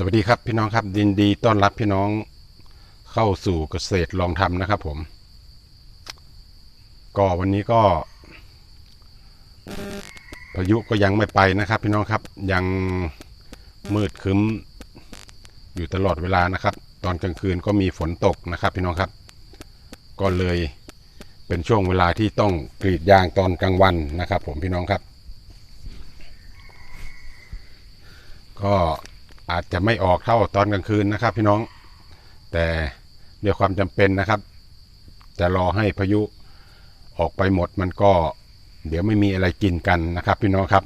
สวัสดีครับพี่น้องครับยินดีต้อนรับพี่น้องเข้าสู่เกษตรลองทำนะครับผม ก็วันนี้ก็พายุก็ยังไม่ไปนะครับ พี่น้องครับยังมืดคึ้มอยู่ตลอดเวลานะครับ ตอนกลางคืนก็มีฝนตกนะครับ พี่น้องครับ ก็เลยเป็นช่วงเวลาที่ต้องกรีดยางตอนกลางวันนะครับ ผมพี่น้องครับ ก็ อาจจะไม่ออกเท่าตอนกลางคืนนะครับ พี่น้อง แต่ด้วยความจำเป็นนะครับ จะรอให้พายุออกไปหมดมันก็ เดี๋ยวไม่มีอะไรกินกันนะครับ พี่น้องครับ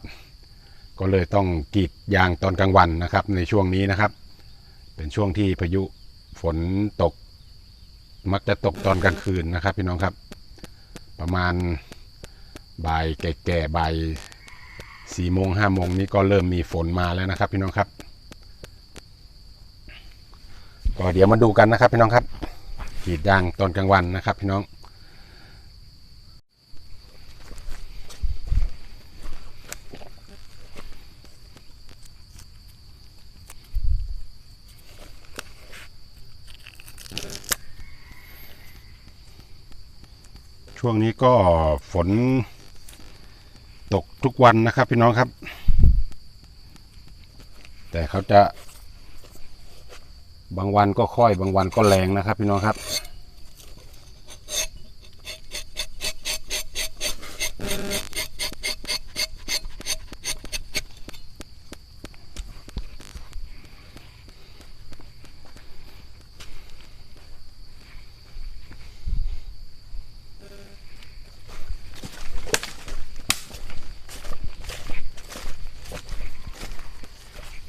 ก็เลยต้องกรีดยางตอนกลางวันนะครับ ในช่วงนี้นะครับ เป็นช่วงที่พายุฝนตก มักจะตกตอนกลางคืนนะครับ พี่น้องครับ ประมาณบ่ายแก่ๆบ่ายสี่โมงห้าโมงนี้ก็เริ่มมีฝนมาแล้วนะครับ พี่น้องครับ ก็เดี๋ยวมาดูกันนะครับพี่น้องครับกีดยางตอนกลางวันนะครับพี่น้องช่วงนี้ก็ฝนตกทุกวันนะครับพี่น้องครับ แต่เขาจะ บางวันก็ค่อยบางวันก็แรงนะครับ พี่น้องครับ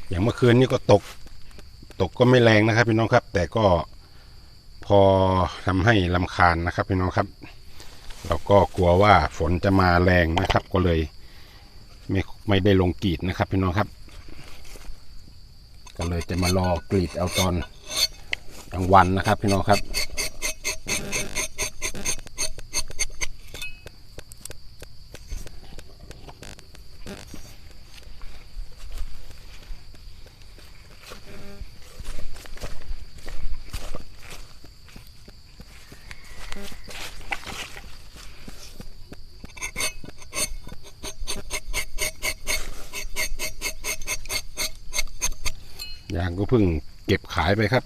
อย่างเมื่อคืนนี้ก็ตก ตกก็ไม่แรงนะครับพี่น้องครับ แต่ก็พอทำให้ลำคาญนะครับพี่น้องครับ เราก็กลัวว่าฝนจะมาแรงนะครับ ก็เลยไม่ไม่ได้ลงกรีดนะครับพี่น้องครับ ก็เลยจะมารอกรีดเอาตอนกลางวันนะครับพี่น้องครับ ยางก็เพิ่งเก็บขายไปครับ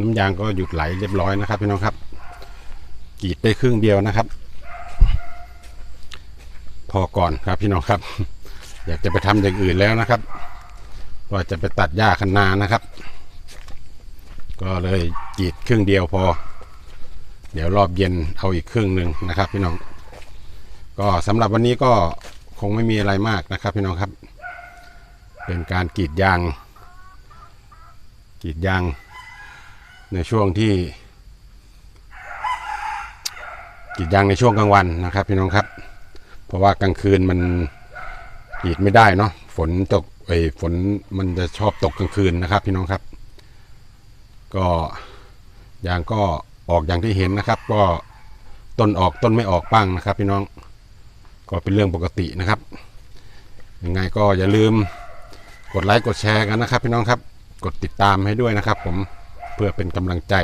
น้ำยางก็หยุดไหลเรียบร้อยนะครับพี่น้องครับกรีดไปครึ่งเดียวนะครับ พอก่อนครับพี่น้องครับ อยากจะไปทำอย่างอื่นแล้วนะครับว่าจะไปตัดหญ้าคันนานะครับ ก็เลยกรีดครึ่งเดียวพอ เดี๋ยวรอบเย็นเอาอีกครึ่งหนึ่งนะครับ พี่น้อง ก็สำหรับวันนี้ก็คงไม่มีอะไรมากนะครับ พี่น้องครับ เป็นการกรีดยางกรีดยาง ในช่วงที่กรีดยางในช่วงกลางวันนะครับพี่น้องครับ เพราะว่ากลางคืนมันกรีดไม่ได้เนาะฝนตกไอ้ฝนมันจะชอบตกกลางคืนนะครับ พี่น้องครับ ก็ยางก็ออกอย่างที่เห็นนะครับ ก็ต้นออกต้นไม่ออกบ้างนะครับ พี่น้องก็เป็นเรื่องปกตินะครับยังไงก็อย่าลืมกดไลค์กดแชร์กันนะครับ พี่น้องครับ กดติดตามให้ด้วยนะครับ ผม เพื่อเป็นกำลังใจ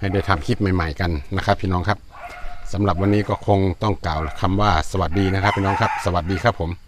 ให้ได้ทำคลิปใหม่ ๆ กันนะครับ พี่น้องครับสำหรับวันนี้ก็คงต้องกล่าวคำว่าสวัสดีนะครับ พี่น้องครับ สวัสดีครับผม